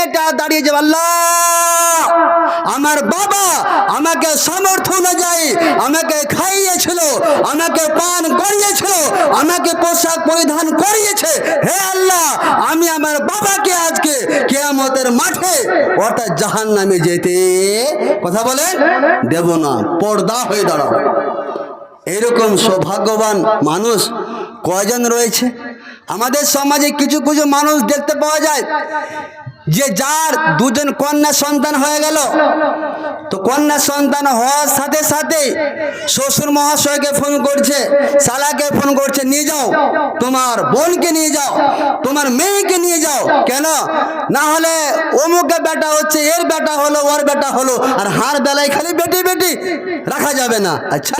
মেয়েটা দাঁড়িয়ে যাবে আল্লাহ। আমার বাবা আমাকে সামর্থ্য অনুযায়ী আমাকে খাইয়েছিল, আমাকে পান করিয়েছিল, আমাকে পোশাক পরিধান করিয়েছে। হে আল্লাহ, আমি আমার বাবাকে আজকে কেয়ামতের মাঠে অর্থাৎ জাহান নামে যেতে কথা বলেন? দেব না, পর্দা হয়ে দাঁড়াও। এরকম সৌভাগ্যবান মানুষ কয়জন রয়েছে? আমাদের সমাজে কিছু কিছু মানুষ দেখতে পাওয়া যায় যে যার দুজন কন্যা সন্তান হয়ে গেল, তো কন্যা সন্তান হওয়ার সাথে সাথে শ্বশুর মহাশয়কে ফোন করছে, শালাকে ফোন করছে, নিয়ে যাও, তোমার বোনকে নিয়ে যাও, তোমার মেয়েকে নিয়ে যাও। কেন? না হলে অমুকে বেটা হচ্ছে, এর বেটা হলো, ওর বেটা হলো, আর হার বেলায় খালি বেটি বেটি, রাখা যাবে না। আচ্ছা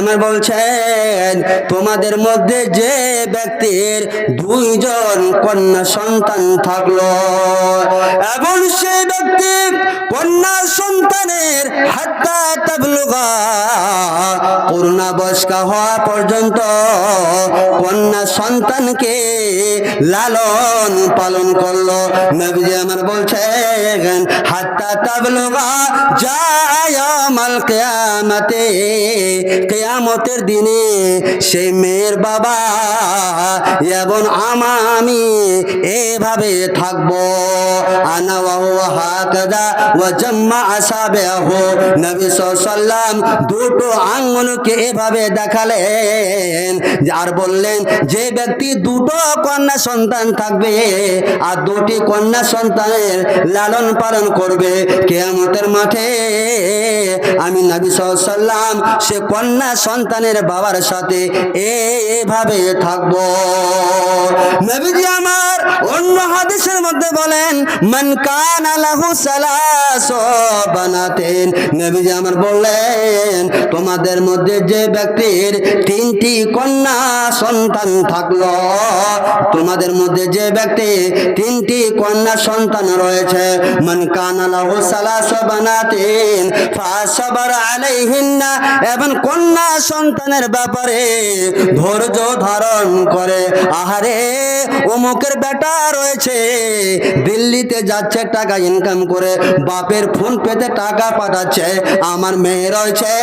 আমার বলছেন, তোমাদের মধ্যে যে ব্যক্তির দুইজন কন্যা সন্তান থাকল। এবং সেই ব্যক্তি কন্যা সন্তানের হওয়া পর্যন্ত কন্যা সন্তানকে লালন পালন করল। আমার বলছেন কেয়ামতে। কেয়ামতের দিনে সেই মেয়ের বাবা এবং আমা আমি এভাবে থাকব। দুটো এভাবে দেখালেন, আর বললেন, যে ব্যক্তি দুটো কন্যা সন্তান থাকবে আর দুটি কন্যা সন্তানের লালন পালন করবে, কেয়ামতের মাঠে আমি নবী সাল্লাম সে কন্যা সন্তানের বাবার সাথে এভাবে থাকব। নবীজি আমার অন্য হাদিসের মধ্যে বলেন, মান কান লাহু সালাস বানাতেন। নবীজি আমার বললেন, তোমাদের মধ্যে যে ব্যক্তির তিনটি কন্যা সন্তান থাকল, তোমাদের মধ্যে যে ব্যক্তি তিনটি কন্যা সন্তান রয়েছে, মান কান লাহু সালাস বানাতেন এবং কন্যা সন্তানের ব্যাপারে ধৈর্য ধারণ করে। আহারে, অমুকের বেটা রয়েছে, দিল্লিতে যাচ্ছে, টাকা ইনকাম করে, বাপের ফোন পেতে টাকা পাঠাচ্ছে, আমার মেয়ে রয়েছে।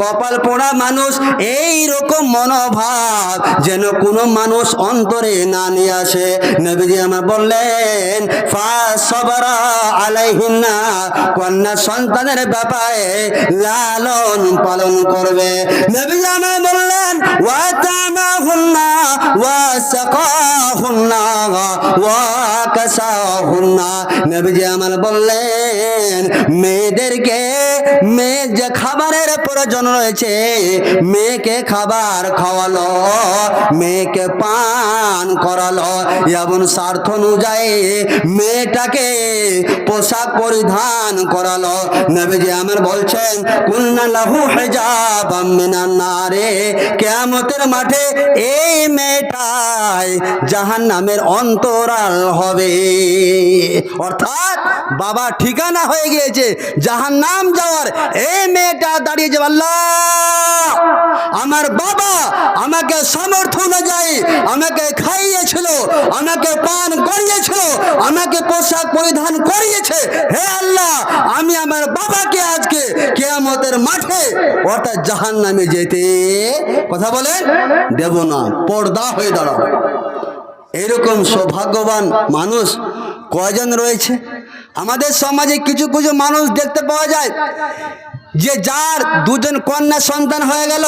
কপাল পোড়া মানুষ এই রকম মনোভাব যেন কোনো মানুষ অন্তরে না নিয়ে আসে। নবীজি আমার বললেন ফাসবারা আলাইহিন্না, কন্যা সন্তানের ব্যাপারে লালন পালন করবে। বললেন বললেন, মেয়েদেরকে মেয়ে যে খাবারের প্রয়োজন রয়েছে, মেয়েকে খাবার খাওয়ালো, মেয়েকে পান করালো। এবং স্বার্থ অনুযায়ী মেয়েটাকে পোশাক পরিধান করালো। নবীজি আমার বলছেন, কুন্না লাহু হিজাব মিনান নারে। কিয়ামতের মাঠে এই মেয়েটাই জাহান নামের অন্তরাল হবে। অর্থাৎ বাবা ঠিকানা হয়ে গিয়েছে জাহান নাম যাওয়ার এই মেয়েটা দাঁড়িয়ে যাবে। আল্লাহ! আমার বাবা আমাকে সামর্থ্য অনুযায়ী আমাকে খাইয়েছিল, আমাকে পান করিয়েছিল, আমাকে পোশাক পরিধান করিয়েছে। হে আল্লাহ! বাবাকে আজকে কেয়ামতের মাঠে অর্থাৎ জাহান নামে যেতে কথা বলেন দেব না, পর্দা হয়ে দাঁড়াও। এরকম সৌভাগ্যবান মানুষ কয়জন রয়েছে? আমাদের সমাজে কিছু কিছু মানুষ দেখতে পাওয়া যায় যে যার দুজন কন্যা সন্তান হয়ে গেল,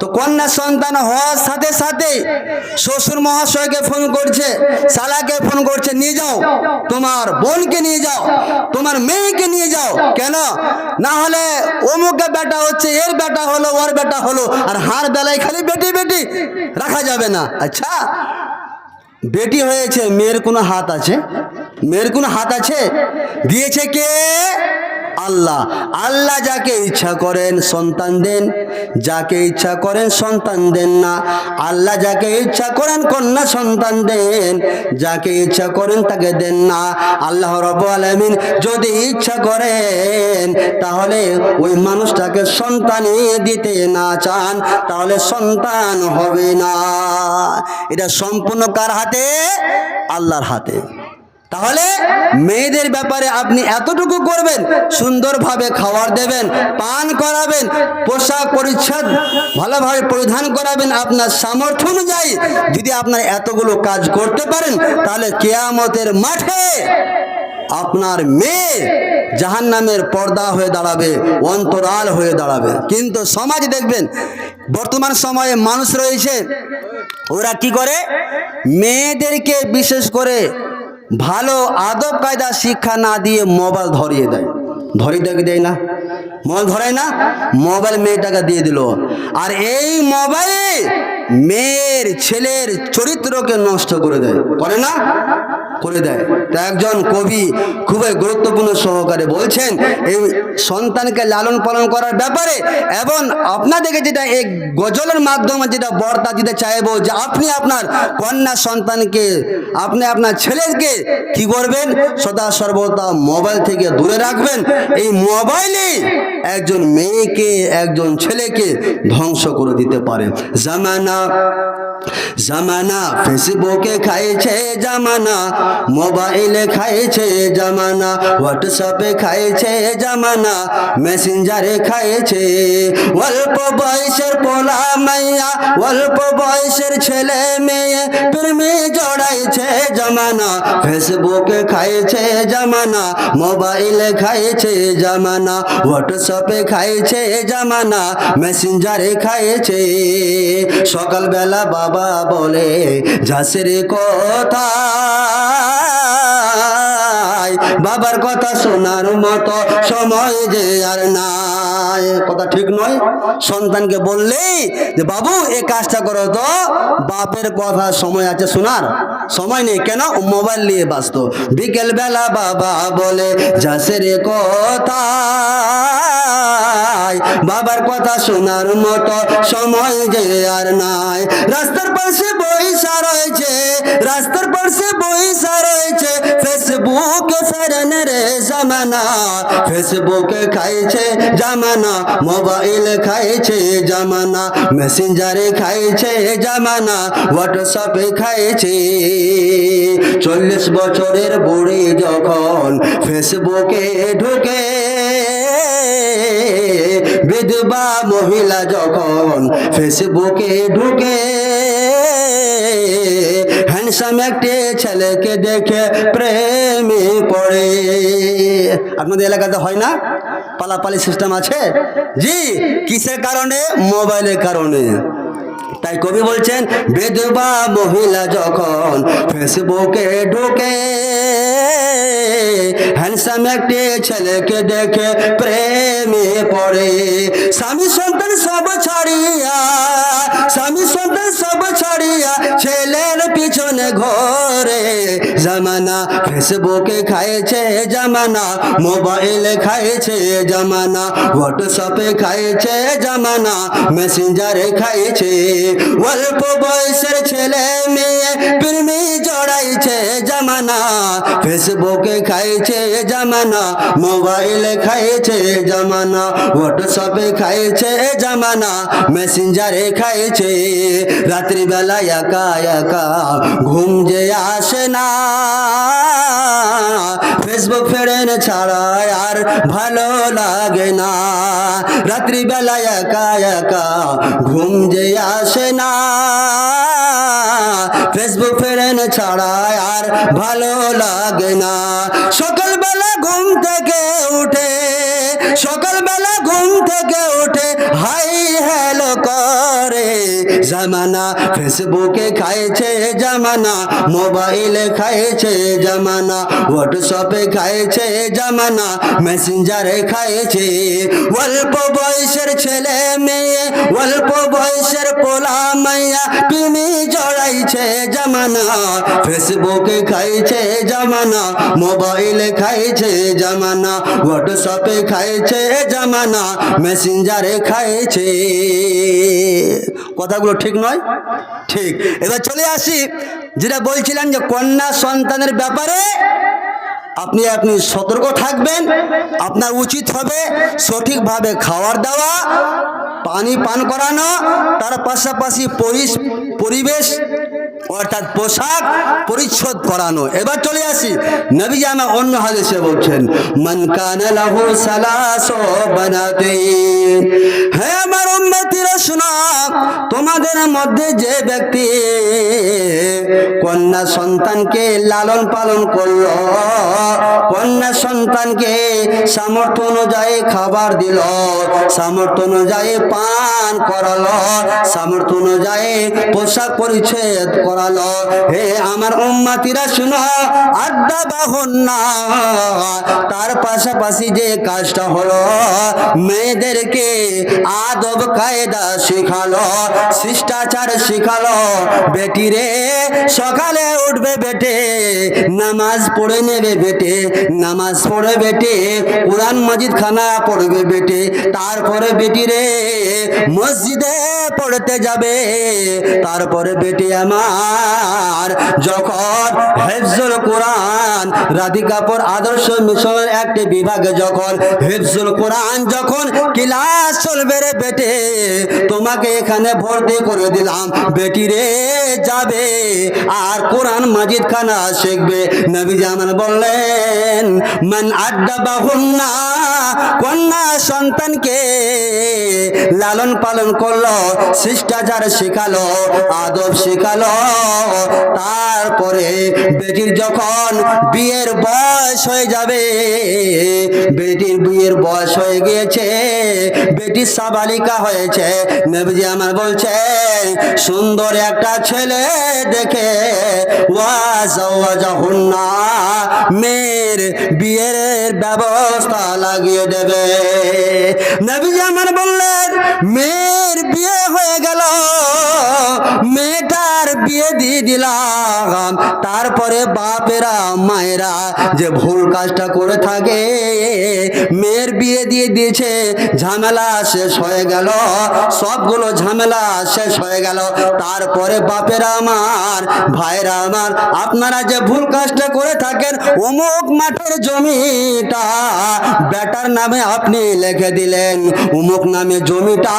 তো কন্যা সন্তান হওয়ার সাথে সাথে শ্বশুর মহাশয়কে ফোন করছে, শালাকে ফোন করছে, নিয়ে যাও, তোমার বোনকে নিয়ে যাও, তোমার মেয়েকে নিয়ে যাও। কেন? না হলে অমুকে বেটা হচ্ছে, এর বেটা হলো, ওর বেটা হলো, আর হার বেলায় খালি বেটি বেটি, রাখা যাবে না। আচ্ছা বেটি হয়েছে, মেয়ের কোনো হাত আছে? মেয়ের কোনো হাত আছে? দিয়েছে কে? আল্লাহ। আল্লাহ যাকে ইচ্ছা করেন সন্তান দেন, যাকে ইচ্ছা করেন সন্তান দেন না। আল্লাহ যাকে ইচ্ছা করেন কন্যা সন্তান দেন, যাকে ইচ্ছা করেন তাকে দেন না। আল্লাহ রব আলমিন যদি ইচ্ছা করেন, তাহলে ওই মানুষটাকে সন্তানই দিতে না চান, তাহলে সন্তান হবে না। এটা সম্পূর্ণ কার হাতে? আল্লাহর হাতে। তাহলে মেয়েদের ব্যাপারে আপনি এতটুকু করবেন, সুন্দরভাবে খাবার দেবেন, পান করাবেন, পোশাক পরিচ্ছদ ভালোভাবে পরিধান করাবেন আপনার সামর্থ্য অনুযায়ী। যদি আপনার এতগুলো কাজ করতে পারেন, তাহলে কেয়ামতের মাঠে আপনার মেয়ে জাহান নামের পর্দা হয়ে দাঁড়াবে, অন্তরাল হয়ে দাঁড়াবে। কিন্তু সমাজ দেখবেন, বর্তমান সময়ে মানুষ রয়েছে, ওরা কি করে? মেয়েদেরকে বিশেষ করে ভালো আদব কায়দা শিক্ষা না দিয়ে মোবাইল ধরিয়ে দেয়। ধরিয়ে দেয় দেয় না? মোবাইল ধরে না? মোবাইল মেয়েটাকে দিয়ে দিল। আর এই মোবাইল মেয়ের ছেলের চরিত্রকে নষ্ট করে দেয়। করে না? করে দেয়। তা একজন কবি খুবই গুরুত্বপূর্ণ সহকারে বলছেন, এই সন্তানকে লালন পালন করার ব্যাপারে এবং আপনাদেরকে যেটা এই গজলের মাধ্যমে যেটা বর্তা দিতে চাইব যে আপনি আপনার কন্যা সন্তানকে, আপনি আপনার ছেলেকে কি করবেন? সদা সর্বদা মোবাইল থেকে দূরে রাখবেন। এই মোবাইলে একজন মেয়েকে, একজন ছেলেকে ধ্বংস করে দিতে পারে। জামানা জামানা ফেসবুকে খাইছে জামানা, মোবাইলে খাইছে জামানা, হোয়াটসঅ্যাপে খাইছে জামানা, মেসেঞ্জারে খাইছে। অল্প বয়সের পোলা মাইয়া, অল্প বয়সের ছেলে মেয়ে, প্রেমে জড়াইছে। জামানা ফেসবুকে খাইছে জামানা মোবাইলে খাইছে জামানা হোয়াটসঅ্যাপে খাইছে জামানা মেসেঞ্জারে খাইছে সকালবেলা বাবা বলে ঝাঁসের কথা বাবার কথা শোনার মতো সময় যে আর নাই কথা ঠিক নয় সন্তানকে বললেই যে, বাবু, এই কাজটা করো তো। বাপের কথা সময় আছে শোনার সময় নেই কেন? মোবাইল নিয়ে ব্যস্ত। বিকেল বেলা বাবা বলে যাসের কথা বাবার কথা শোনার মতো সময় যে আর নাই। রাস্তার পাশে বইসা রয়েছে, রাস্তার পাশে বইসা রয়েছে। ফেসবুকে ফেরেনের জামানা। ফেসবুকে খাইছে জামানা, মোবাইল খাইছে জামানা মেসেঞ্জারে খাইছে জামানা হোয়াটসঅ্যাপে খাইছে। চল্লিশ বছরের বুড়ি যখন ফেসবুকে ঢুকে, বিধবা মহিলা যখন ফেসবুকে ঢুকে হ্যান্ডসাম একটি ছেলেকে দেখে প্রেমে পড়ে। আপনাদের এলাকাতে হয় না? পালাপালি সিস্টেম আছে? জি, কিসের কারণে? মোবাইলের কারণে। তাই কবি বলছেন, বেদবা মহিলা যখন ফেসবুকে ঢুকে হ্যান্ডসাম একটি ছেলেকে দেখে প্রেমে পড়ে। স্বামী সন্তান সব ছাড়িয়া, স্বামী সন্তান সব ছাড়িয়া ছেলের পিছনে ঘরে। জামানা ফেসবুকে খাইছে জামানা, মোবাইলে খাইছে জামানা হোয়াটসঅ্যাপে খাইছে জামানা মেসেঞ্জারে খাইছে। অল্প বয়সের ছেলে মেয়ে প্রেমে জড়াইছে জামানা ফেসবুকে খাইছে জামানা, মোবাইলে খাইছে জামানা হোয়াটসঅ্যাপে খাইছে জামানা মেসেঞ্জারে খাইছে, রাত্রিবেলা একা একা ঘুম যে আসে না। ফেসবুক ফেরেন ছাড়া আর ভালো লাগে না। রাত্রিবেলা একা একা ঘুম যে আসে না। ফেসবুক ফেরেন ছাড়া আর ভালো লাগে না। সকালবেলা ঘুম থেকে উঠে, সকালবেলা ঘুম থেকে উঠে, হাই জামানা ফেসবুকে খাইছে জামানা, মোবাইলে খাইছে জামানা হোয়াটসঅ্যাপে খাইছে জামানা মেসেঞ্জারে খাইছে। অল্প বয়সের ছেলে মেয়ে, অল্প বয়সের পোলা মাইয়া, তুমি জড়াইছে জামানা, ফেসবুকে খাইছে জামানা, মোবাইলে খাইছে জামানা হোয়াটসঅ্যাপে খাইছে জামানা মেসেঞ্জারে খাইছে। কথাগুলো ঠিক নয়? ঠিক। এবার চলে আসি, যেটা বলছিলেন যে কন্যা সন্তানের ব্যাপারে আপনি আপনি সতর্ক থাকবেন, আপনার উচিত হবে সঠিকভাবে খাওয়ার দেওয়া, পানি পান করানো, তার পাশাপাশি পরিবেশ অর্থাৎ পোশাক পরিচ্ছদ করানো এবার চলে আসি। নবী জামা অন্য হাদিসে বলছেন, মান কানা লাহু সালাসু বানাতিন হে আমার উম্মতিরা শোনা তোমাদের মধ্যে যে ব্যক্তি কন্যা সন্তানকে লালন পালন করল। কন্যা সন্তানকে সামর্থ্য অনুযায়ী খাবার দিল। সামর্থ্য অনুযায়ী পান করালো। সামর্থ্য অনুযায়ী পোশাক পরিচ্ছেদ করালো। হে আমার উম্মাতিরা, শুনো, আড্ডা বাহন না। তার পাশাপাশি যে কাজটা হলো, মেয়েদেরকে আদব কায়দা শেখালো, শিষ্টাচার শেখালো। বেটি রে সকালে উঠবে বেটে, নামাজ পড়ে নেবে বেটে, নামাজ পড়ে বেটে, কোরআন মজিদ খানা পড়বে বেটে, তারপরে বেটি রে মসজিদে পড়তে যাবে। তারপরে বেটি আমার যখন হেফজুল কোরআন রাধিকাপুর আদর্শ মিশনের একটি বিভাগে যখন, হেফজুল কোরআন যখন ক্লাস চলবে রে বেটে, তোমাকে এখানে ভর্তি করে দিলাম। বেটি রে যাবে আর কোরআন মাজিদ খানা শিখবে। নবী জামান বললেন, মান আড্ডা বাহুন্না কন্যা সন্তানকে লালন পালন করল, শিষ্টাচার শেখালো, আদব শেখালো, তারপরে বেটির যখন বিয়ের বয়স হয়ে যাবে, বেটির বিয়ের বয়স হয়ে গিয়েছে, বেটি সাবালিকা হয়েছে, নবীজি আমার বলছে সুন্দর একটা ছেলে দেখে মেয়ের বিয়ের ব্যবস্থা লাগিয়ে দেবে। আমার বললেন, মেয়ের বিয়ে হয়ে গেল, মেয়েটার বিয়ে দিয়ে দিলাম। তারপরে বাপেরা, মায়েরা যে ভুল কাজটা করে থাকে, মেয়ের বিয়ে দিয়ে দিয়েছে, ঝামেলা শেষ হয়ে গেল, সবগুলো ঝামেলা শেষ হয়ে গেল। তারপরে বাপেরা আমার ভাইরা আমার, আপনারা যে ভুল কাজটা করে থাকেন, অমুক মাঠের জমিটা বেটার নামে আপনি লিখে দিলেন, অমুক নামে জমিটা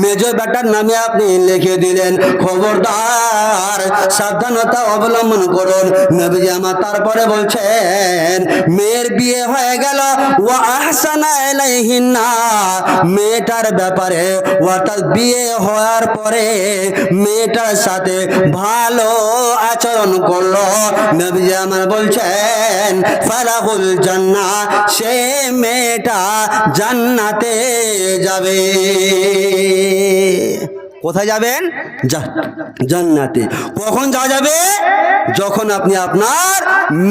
মেজ বেটার নামে আপনি লিখে দিলেন। খবরদার, সাবধানতা অবলম্বন করুন। নবীজি আমার তারপরে বলছেন, মেয়ের বিয়ে হয়ে গেল ও আহসানা এলাইহিন্না মেয়েটার ব্যাপারে, অর্থাৎ বিয়ে হওয়ার পরে মেয়েটার সাথে ভালো আচরণ করল। নবীজি আমার বলছেন, ফালাহুল জান্না সে মেয়েটা জান্নাতে যাবে। কোথায় যাবেন? জান্নাতে। কখন যাওয়া যাবে? যখন আপনি আপনার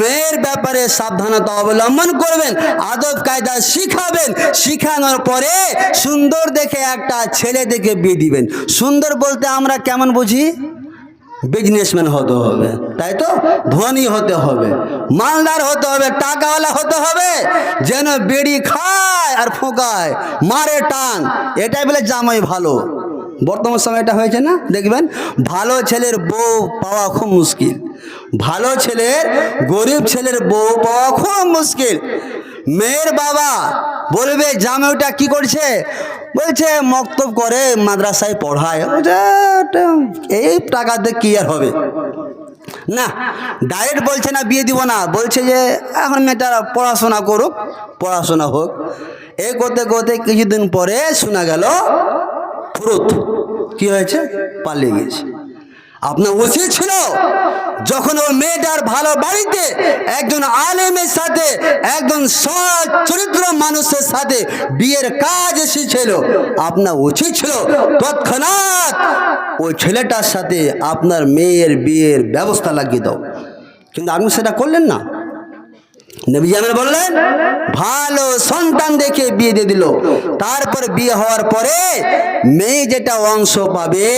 মেয়ের ব্যাপারে সাবধানতা অবলম্বন করবেন, আদব কায়দা শিখাবেন, শিখানোর পরে সুন্দর দেখে একটা ছেলে দেখে বিয়ে দিবেন। সুন্দর বলতে আমরা কেমন বুঝি? বিজনেসম্যান হতে হবে, তাই তো? ধনী হতে হবে, মালদার হতে হবে, টাকাওয়ালা হতে হবে, যেন বেড়ি খায় আর ফোঁকায়, মারে টান, এটাই বলে জামাই ভালো। বর্তমান সময় এটা হয়েছে না? দেখবেন, ভালো ছেলের বউ পাওয়া খুব মুশকিল। ভালো ছেলের, গরিব ছেলের বউ পাওয়া খুব মুশকিল। মেয়ের বাবা বলবে, জামাইটা কি করছে? বলছে মক্তব করে মাদ্রাসায় পড়ায়। বলছে, "এটা এই টাকাতে কি আর হবে? না ডাইরেক্ট বলছে না বিয়ে দিব না। বলছে যে এখন মেয়েটা পড়াশোনা করুক পড়াশোনা হোক। এই করতে করতে কিছুদিন পরে শোনা গেল ফুরুত কি হয়েছে? পালিয়ে গেছে আপনার উচিত ছিল যখন ওর মেয়েটার ভালো বাড়িতে একজন আলেমের সাথে, একজন সৎ, চরিত্র মানুষের সাথে বিয়ের কাজ এসেছিল, আপনার উচিত ছিল তৎক্ষণাৎ ওই ছেলেটার সাথে আপনার মেয়ের বিয়ের ব্যবস্থা লাগিয়ে দাও। কিন্তু আপনি সেটা করলেন না। নবী আমার বললেন, ভালো সন্তান দেখে বিয়ে দিয়ে দিল। তারপর বিয়ে হওয়ার পরে মেয়ে যেটা অংশ পাবে,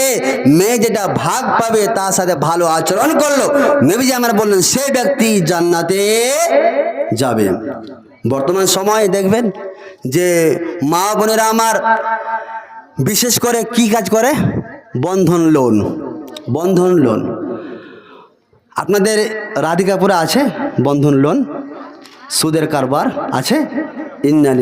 মেয়ে যেটা ভাগ পাবে, তার সাথে ভালো আচরণ করল। নবীজি আমার বললেন, সে ব্যক্তি জান্নাতে যাবে। বর্তমান সময়ে দেখবেন যে মা বোনেরা আমার বিশেষ করে কি কাজ করে? Bandhan loan Bandhan loan. আপনাদের রাধিকাপুরে আছে বন্ধন লোন? সুদের কারবার আছে? ইন্নালি